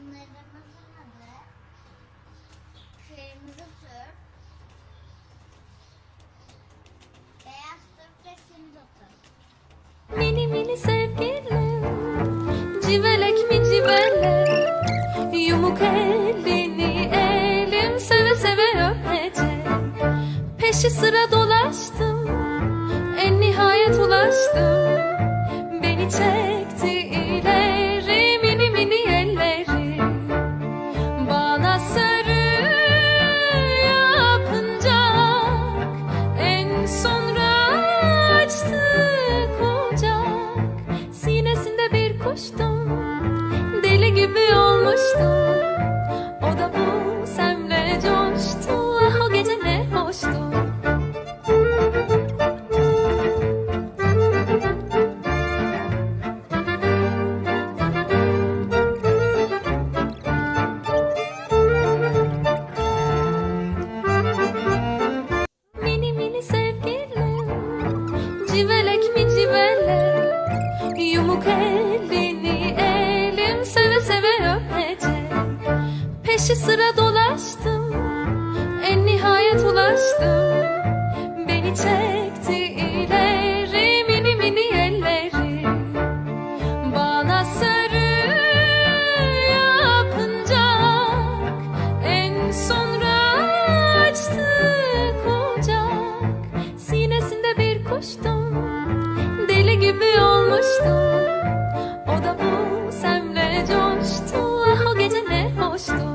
Bunlarımızın adı kırmızı turp, beyaz turp ve simit. Mini mini sevgilim, civelek mi civelek, yumuk elini elim seve seve öpecek. Peşi sıra dolaştım. O da bu semle coştu. Ah gece ne hoştu. Mini mini sevgilim Civelek mi civelek Yumuk elini Peşi sıra dolaştım En nihayet ulaştım. Beni çekti ileri mini mini elleri. Bana sarı yapınca En sonra açtı kucak Sinesinde bir kuştum Deli gibi olmuştum. O da bu semle coştu Ah o gece ne hoştu